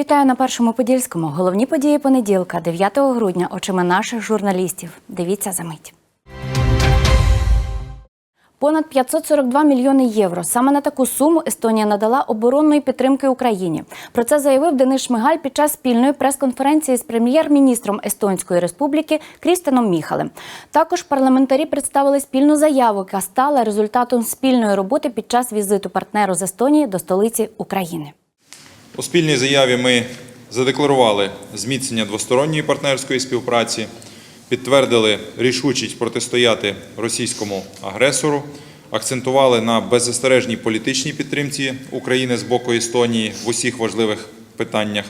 Вітаю на першому подільському. Головні події понеділка, 9 грудня, очима наших журналістів. Дивіться за мить. Понад 542 мільйони євро. Саме на таку суму Естонія надала оборонної підтримки Україні. Про це заявив Денис Шмигаль під час спільної прес-конференції з прем'єр-міністром Естонської республіки Крістеном Міхалем. Також парламентарі представили спільну заяву, яка стала результатом спільної роботи під час візиту партнеру з Естонії до столиці України. У спільній заяві ми задекларували зміцнення двосторонньої партнерської співпраці, підтвердили рішучість протистояти російському агресору, акцентували на беззастережній політичній підтримці України з боку Естонії в усіх важливих питаннях,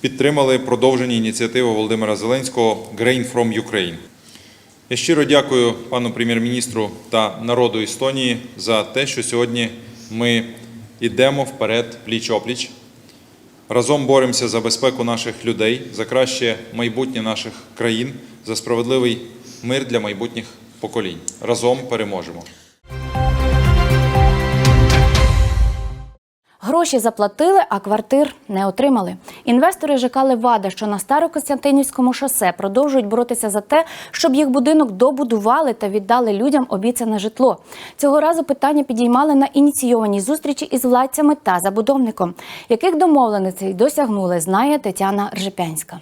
підтримали продовження ініціативи Володимира Зеленського «Grain from Ukraine». Я щиро дякую пану прем'єр-міністру та народу Естонії за те, що сьогодні ми йдемо вперед пліч-опліч. Разом боремося за безпеку наших людей, за краще майбутнє наших країн, за справедливий мир для майбутніх поколінь. Разом переможемо. Гроші заплатили, а квартир не отримали. Інвестори ЖК Левада, що на Старокостянтинівському шосе продовжують боротися за те, щоб їх будинок добудували та віддали людям обіцяне житло. Цього разу питання підіймали на ініційованій зустрічі із владцями та забудовником. Яких домовленостей досягнули, знає Тетяна Ржепянська.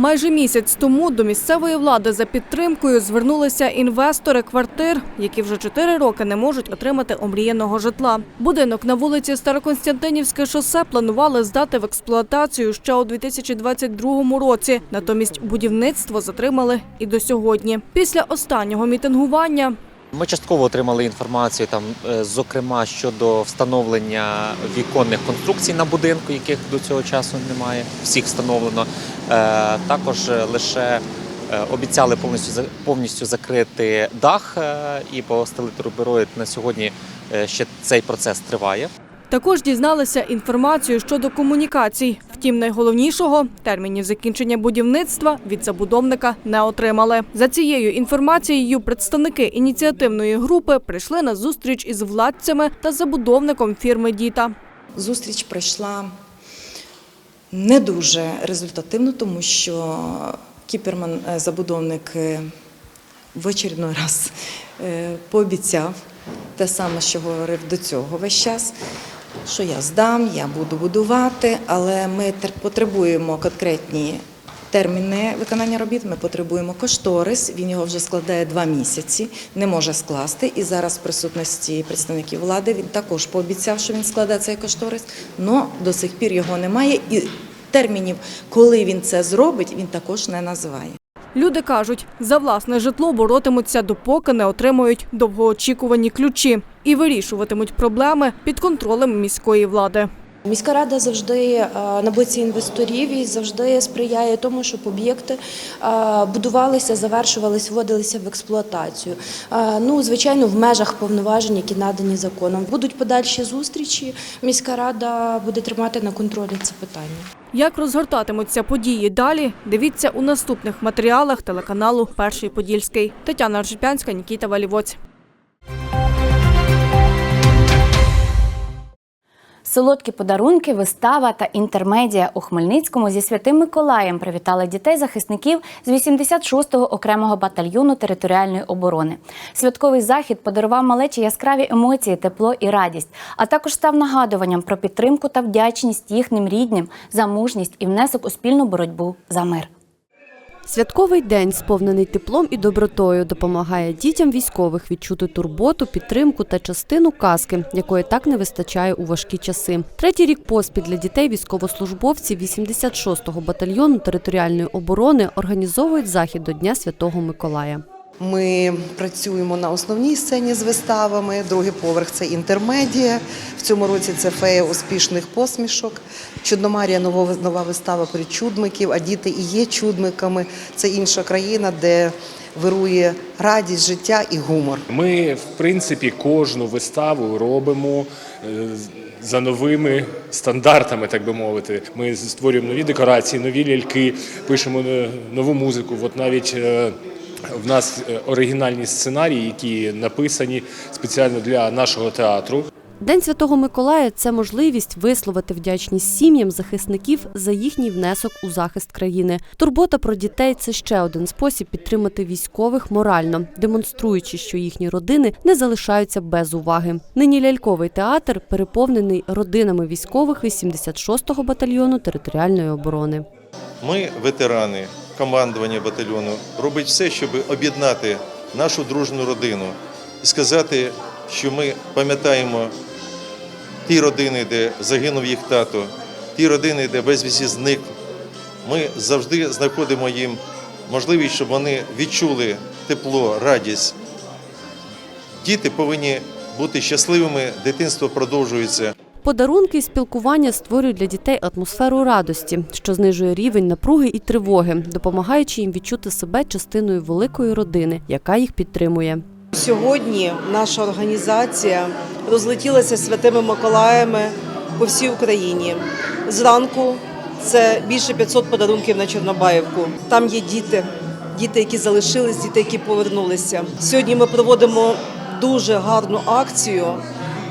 Майже місяць тому до місцевої влади за підтримкою звернулися інвестори квартир, які вже чотири роки не можуть отримати омріяного житла. Будинок на вулиці Староконстантинівське шосе планували здати в експлуатацію ще у 2022 році. Натомість будівництво затримали і до сьогодні. Після останнього мітингування Ми частково отримали інформацію там, е, зокрема щодо встановлення віконних конструкцій на будинку, яких до цього часу немає. Всіх встановлено. Е, Також е, лише обіцяли повністю повністю закрити дах і постелити рубероїд. На сьогодні ще цей процес триває. Також дізналися інформацію щодо комунікацій. Втім, найголовнішого термінів закінчення будівництва від забудовника не отримали. За цією інформацією представники ініціативної групи прийшли на зустріч із владцями та забудовником фірми Діта. Зустріч пройшла не дуже результативно, тому що Кіперман, е, забудовник, е, в очередной раз е, пообіцяв те саме, що говорив до цього весь час, що я здам, я буду будувати, але ми потребуємо конкретні терміни виконання робіт. Ми потребуємо кошторис. Він його вже складає два місяці, не може скласти. І зараз в присутності представників влади він також пообіцяв, що він складе цей кошторис, але до сих пір його немає. І термінів, коли він це зробить, він також не називає. Люди кажуть, за власне житло боротимуться, допоки не отримують довгоочікувані ключі і вирішуватимуть проблеми під контролем міської влади. Міська рада завжди е, на боці інвесторів і завжди сприяє тому, щоб об'єкти е, будувалися, завершувалися, вводилися в експлуатацію. Е, Ну, звичайно, в межах повноважень, які надані законом. Будуть подальші зустрічі. Міська рада буде тримати на контролі це питання. Як розгортатимуться події далі, дивіться у наступних матеріалах телеканалу Перший Подільський. Тетяна Ржепянська, Нікіта Валівоць. Солодкі подарунки, вистава та інтермедія у Хмельницькому зі святим Миколаєм привітали дітей-захисників з 86-го окремого батальйону територіальної оборони. Святковий захід подарував малечі яскраві емоції, тепло і радість, а також став нагадуванням про підтримку та вдячність їхнім рідним за мужність і внесок у спільну боротьбу за мир. Святковий день, сповнений теплом і добротою, допомагає дітям військових відчути турботу, підтримку та частину казки, якої так не вистачає у важкі часи. Третій рік поспіль для дітей військовослужбовців 86-го батальйону територіальної оборони організовують захід до Дня Святого Миколая. Ми працюємо на основній сцені з виставами. Другий поверх це інтермедія. В цьому році це фея успішних посмішок. Чудномарія нова, вистава про чудників, а діти і є чудниками. Це інша країна, де вирує радість, життя і гумор. Ми, в принципі, кожну виставу робимо е, за новими стандартами, так би мовити. Ми створюємо нові декорації, нові ляльки, пишемо е, нову музику. От навіть е, в нас е, оригінальні сценарії, які написані спеціально для нашого театру. День Святого Миколая це можливість висловити вдячність сім'ям захисників за їхній внесок у захист країни. Турбота про дітей це ще один спосіб підтримати військових морально, демонструючи, що їхні родини не залишаються без уваги. Нині ляльковий театр переповнений родинами військових 86-го батальйону територіальної оборони. Ми, ветерани, командування батальйону, робить все, щоб об'єднати нашу дружну родину і сказати, що ми пам'ятаємо ті родини, де загинув їх тато, ті родини, де безвісті зник. Ми завжди знаходимо їм можливість, щоб вони відчули тепло, радість. Діти повинні бути щасливими, дитинство продовжується. Подарунки і спілкування створюють для дітей атмосферу радості, що знижує рівень напруги і тривоги, допомагаючи їм відчути себе частиною великої родини, яка їх підтримує. Сьогодні наша організація розлетілася святими Миколаями по всій Україні. Зранку це більше 500 подарунків на Чорнобаївку. Там є діти, діти, які залишились, діти, які повернулися. Сьогодні ми проводимо дуже гарну акцію.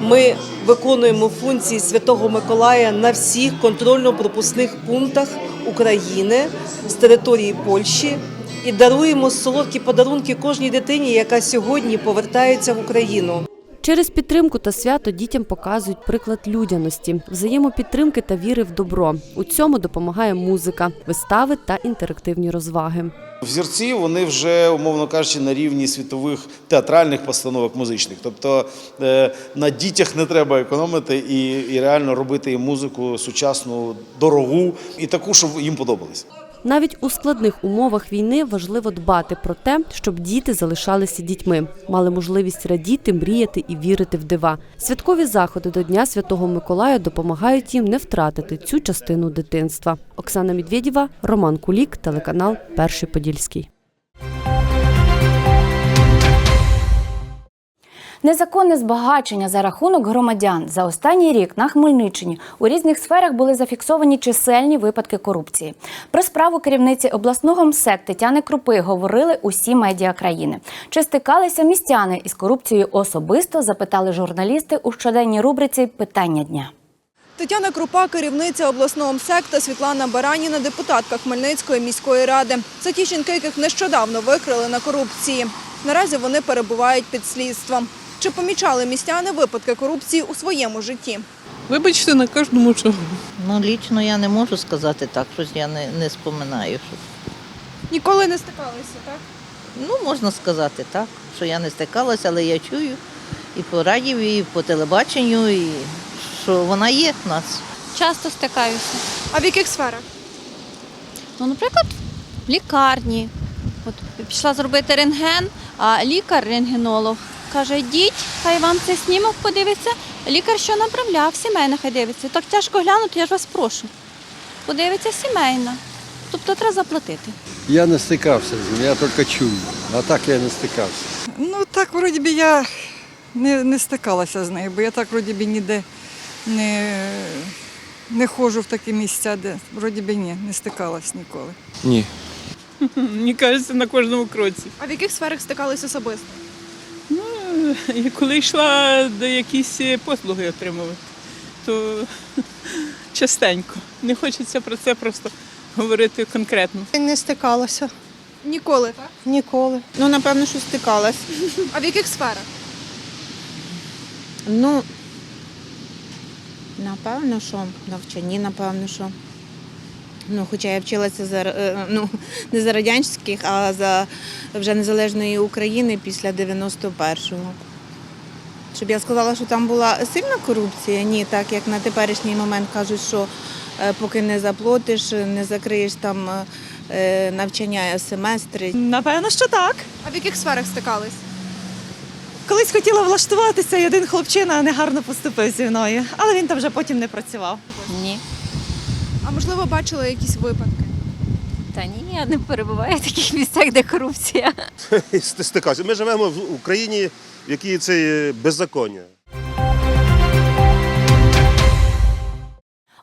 Ми виконуємо функції Святого Миколая на всіх контрольно-пропускних пунктах України з території Польщі і даруємо солодкі подарунки кожній дитині, яка сьогодні повертається в Україну. Через підтримку та свято дітям показують приклад людяності, взаємопідтримки та віри в добро. У цьому допомагає музика, вистави та інтерактивні розваги. Взірці вони вже, умовно кажучи, на рівні світових театральних постановок музичних. Тобто е, на дітях не треба економити і, і реально робити їм музику сучасну, дорогу і таку, щоб їм подобалось. Навіть у складних умовах війни важливо дбати про те, щоб діти залишалися дітьми, мали можливість радіти, мріяти і вірити в дива. Святкові заходи до Дня Святого Миколая допомагають їм не втратити цю частину дитинства. Оксана Медведєва, Роман Кулік, телеканал Перший Подільський. Незаконне збагачення за рахунок громадян за останній рік на Хмельниччині у різних сферах були зафіксовані чисельні випадки корупції. Про справу керівниці обласного МСЕК Тетяни Крупи говорили усі медіа країни. Чи стикалися містяни із корупцією особисто? Запитали журналісти у щоденній рубриці Питання дня. Тетяна Крупа, керівниця обласного МСЕК та Світлана Бараніна, депутатка Хмельницької міської ради. Це ті жінки, яких нещодавно викрили на корупції. Наразі вони перебувають під слідством. Чи помічали містяни випадки корупції у своєму житті? Вибачте, на кожному чого. Ну, лічно я не можу сказати так, щось я не, не споминаю. Що... Ніколи не стикалися, так? Ну, можна сказати так, що я не стикалася, але я чую і по радіо, і по телебаченню, і що вона є в нас. Часто стикаюся. А в яких сферах? Ну, наприклад, в лікарні. От пішла зробити рентген, а лікар, рентгенолог, каже, йдіть, хай вам цей снімок подивиться. Лікар що направляв, сімейна хай дивиться. Так тяжко глянути, я ж вас прошу. Подивиться сімейна. Тобто треба заплатити. Я не стикався з ним, я тільки чую, а так я не стикався. Ну так, вроді би, я не, не стикалася з нею, бо я так вроді би ніде не, не ходжу в такі місця, де вроді би ні, не стикалась ніколи. Ні. Мені кажеться, на кожному кроці. А в яких сферах стикались особисто? І коли йшла до якісь послуги отримувати, то частенько. Не хочеться про це просто говорити конкретно. Не стикалася Ніколи, так? ніколи. Ну, напевно, що стикалась. А в яких сферах? Ну, напевно, що навчанні, напевно, що. Ну, хоча я вчилася за е, ну, не за радянських, а за вже незалежної України після 91-го. Щоб я сказала, що там була сильна корупція, ні, так як на теперішній момент кажуть, що е, поки не заплатиш, не закриєш там е, навчання семестри. Напевно, що так. А в яких сферах стикались? Колись хотіла влаштуватися, і один хлопчина негарно поступив зі мною, але він там вже потім не працював. Ні. А можливо, бачили якісь випадки? Та ні, я не перебуваю в таких місцях, де корупція. Стикався. Ми живемо в Україні, в якій це беззаконня.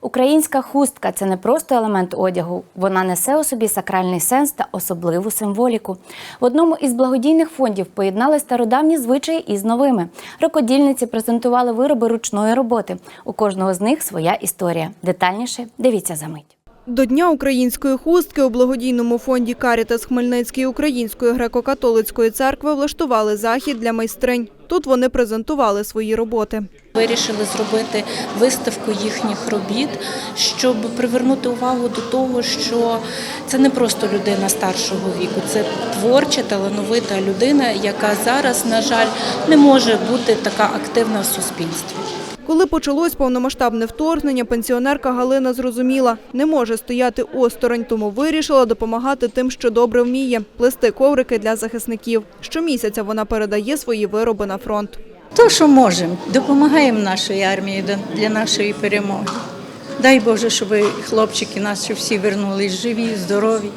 Українська хустка це не просто елемент одягу, вона несе у собі сакральний сенс та особливу символіку. В одному із благодійних фондів поєднали стародавні звичаї із новими. Рукодільниці презентували вироби ручної роботи. У кожного з них своя історія. Детальніше дивіться за мить. До Дня української хустки у благодійному фонді Карітас Хмельницької Української греко-католицької церкви влаштували захід для майстринь. Тут вони презентували свої роботи. Вирішили зробити виставку їхніх робіт, щоб привернути увагу до того, що це не просто людина старшого віку, це творча, талановита людина, яка зараз, на жаль, не може бути така активна в суспільстві. Коли почалось повномасштабне вторгнення, пенсіонерка Галина зрозуміла, не може стояти осторонь, тому вирішила допомагати тим, що добре вміє – плести коврики для захисників. Щомісяця вона передає свої вироби на фронт. То, що можемо, допомагаємо нашій армії для нашої перемоги. Дай Боже, щоб хлопчики наші всі вернулись живі, здорові,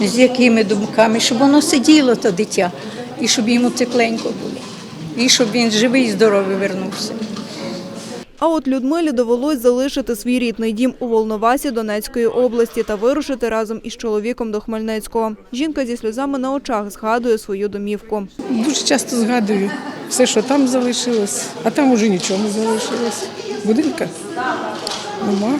з якими думками, щоб воно сиділо, то дитя, і щоб йому тепленько було, і щоб він живий здоровий вернувся. А от Людмилі довелось залишити свій рідний дім у Волновасі Донецької області та вирушити разом із чоловіком до Хмельницького. Жінка зі сльозами на очах згадує свою домівку. Дуже часто згадую все, що там залишилось, а там уже нічого не залишилось. Будинка нема.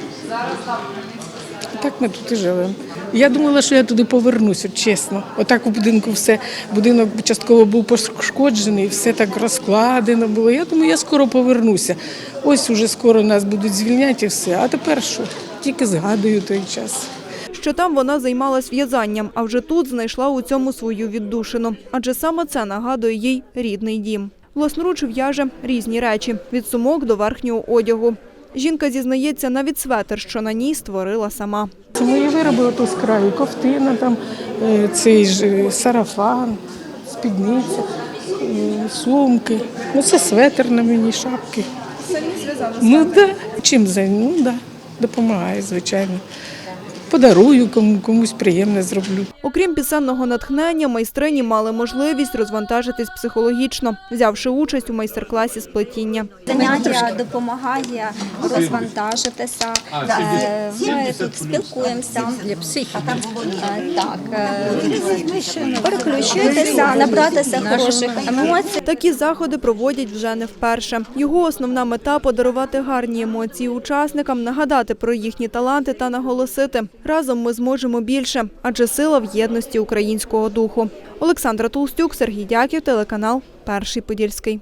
Так ми тут і живемо. Я думала, що я туди повернуся, чесно. Отак у будинку все. Будинок частково був пошкоджений, все так розкладено було. Я думаю, я скоро повернуся. Ось уже скоро нас будуть звільняти і все. А тепер що? Тільки згадую той час. Що там вона займалась в'язанням, а вже тут знайшла у цьому свою віддушину. Адже саме це нагадує їй рідний дім. Власноруч в'яже різні речі – від сумок до верхнього одягу. Жінка зізнається, навіть светер, що на ній створила сама. Це мої вироби ото з краю, ковтина, там, е, цей ж е, сарафан, спідниця, е, сумки. Ну, це светр на мені, шапки. Самі зв'язали? Ну да. Чим за ну да, допомагає, звичайно. Подарую кому, комусь приємне зроблю. Окрім пісенного натхнення, майстрині мали можливість розвантажитись психологічно, взявши участь у майстер-класі з плетіння. Заняття допомагає розвантажитися. Е, Ми тут спілкуємося. Для психіки. Так, е, переключитися, набратися хороших емоцій. Такі заходи проводять вже не вперше. Його основна мета подарувати гарні емоції учасникам, нагадати про їхні таланти та наголосити. Разом ми зможемо більше, адже сила в єдності українського духу. Олександра Толстюк, Сергій Дяків, телеканал Перший Подільський.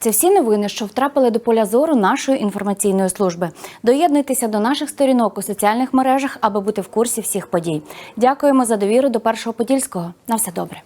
Це всі новини, що втрапили до поля зору нашої інформаційної служби. Доєднуйтеся до наших сторінок у соціальних мережах, аби бути в курсі всіх подій. Дякуємо за довіру до першого подільського. На все добре.